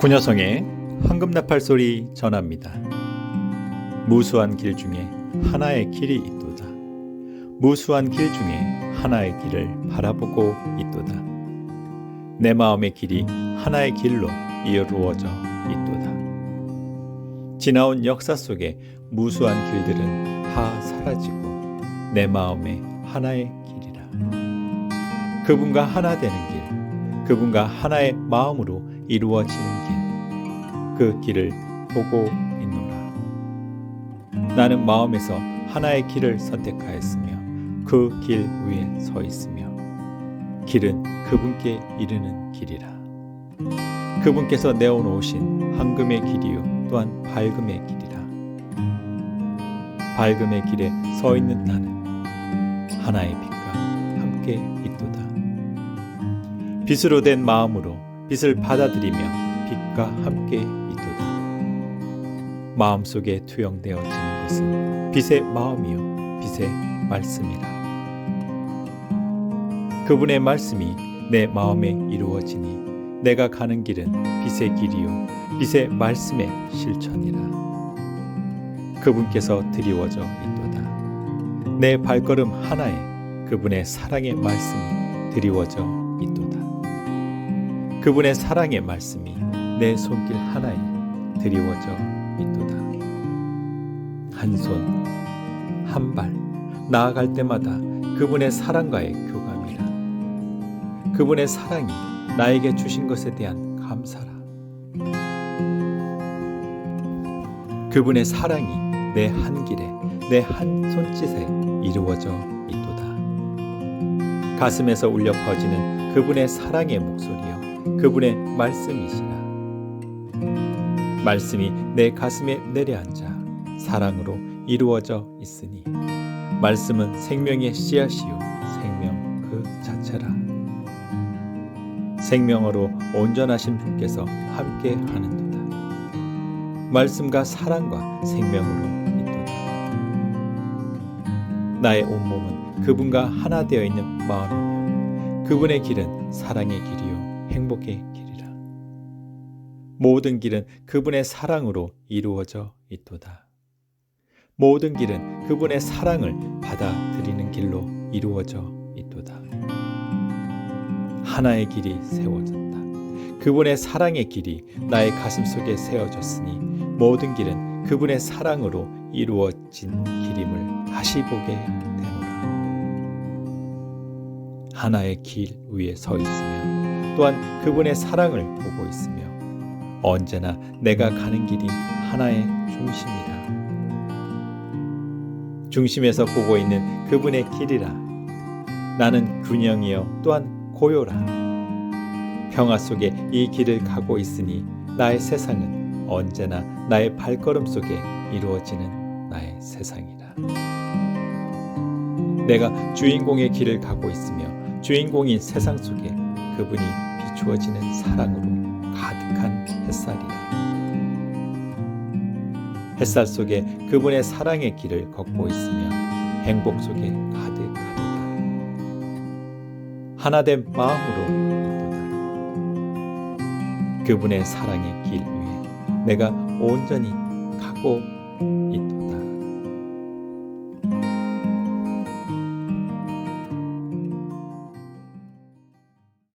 구녀성의 황금나팔 소리 전합니다. 무수한 길 중에 하나의 길이 있도다. 무수한 길 중에 하나의 길을 바라보고 있도다. 내 마음의 길이 하나의 길로 이루어져 있도다. 지나온 역사 속에 무수한 길들은 다 사라지고 내 마음의 하나의 길이라. 그분과 하나 되는 길, 그분과 하나의 마음으로 이루어지는 길, 그 길을 보고 있노라. 나는 마음에서 하나의 길을 선택하였으며 그 길 위에 서 있으며 길은 그분께 이르는 길이라. 그분께서 내어놓으신 황금의 길이요 또한 밝음의 길이라. 밝음의 길에 서 있는 나는 하나의 빛과 함께. 빛으로 된 마음으로 빛을 받아들이며 빛과 함께 있도다. 마음속에 투영되어지는 것은 빛의 마음이요 빛의 말씀이라. 그분의 말씀이 내 마음에 이루어지니 내가 가는 길은 빛의 길이요 빛의 말씀의 실천이라. 그분께서 드리워져 있도다. 내 발걸음 하나에 그분의 사랑의 말씀이 드리워져. 그분의 사랑의 말씀이 내 손길 하나에 드리워져 있도다. 한 손, 한 발, 나아갈 때마다 그분의 사랑과의 교감이라. 그분의 사랑이 나에게 주신 것에 대한 감사라. 그분의 사랑이 내 한 길에, 내 한 손짓에 이루어져 있도다. 가슴에서 울려 퍼지는 그분의 사랑의 목소리여, 그분의 말씀이시라. 말씀이 내 가슴에 내려앉아 사랑으로 이루어져 있으니 말씀은 생명의 씨앗이요 생명 그 자체라. 생명으로 온전하신 분께서 함께 하는도다. 말씀과 사랑과 생명으로 있도다. 나의 온몸은 그분과 하나 되어 있는 마음이며 그분의 길은 사랑의 길이요 행복의 길이라 모든 길은 그분의 사랑으로 이루어져 있도다. 모든 길은 그분의 사랑을 받아들이는 길로 이루어져 있도다. 하나의 길이 세워졌다. 그분의 사랑의 길이 나의 가슴 속에 세워졌으니 모든 길은 그분의 사랑으로 이루어진 길임을 다시 보게 되노라. 하나의 길 위에 서 있으며 또한 그분의 사랑을 보고 있으며 언제나 내가 가는 길이 하나의 중심이라. 중심에서 보고 있는 그분의 길이라. 나는 균형이요 또한 고요라. 평화 속에 이 길을 가고 있으니 나의 세상은 언제나 나의 발걸음 속에 이루어지는 나의 세상이라. 내가 주인공의 길을 가고 있으며 주인공인 세상 속에 그분이 비추어지는 사랑으로 가득한 햇살이라. 햇살 속에 그분의 사랑의 길을 걷고 있으며 행복 속에 가득하도다. 하나된 마음으로 있도다. 그분의 사랑의 길 위에 내가 온전히 가고